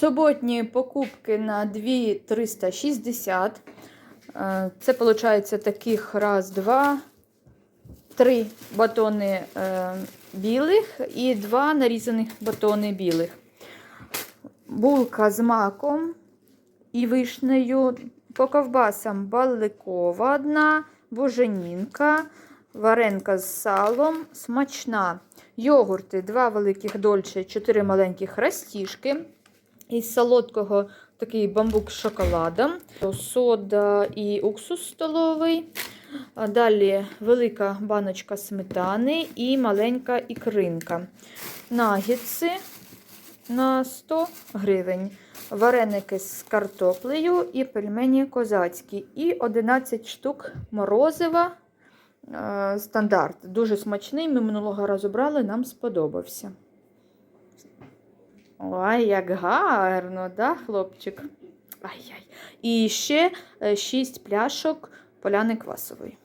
Суботні покупки на 2,360. Е, Це виходить таких раз, два, три батони е, білих і два нарізаних батони білих. Булка з маком і вишнею. По ковбасам баликова одна, буженінка, варенка з салом, смачна. Йогурти, два великих дольче, чотири маленьких растіжки. Із солодкого такий бамбук з шоколадом, сода і уксус столовий. Далі велика баночка сметани і маленька ікринка. Нагітси на 100 гривень. Вареники з картоплею і пельмені козацькі. І 11 штук морозива е, стандарт. Дуже смачний. Ми минулого разу брали, нам сподобався. Ой, як гарно, да, хлопчик? Ай-яй. І ще 6 пляшок поляни квасової.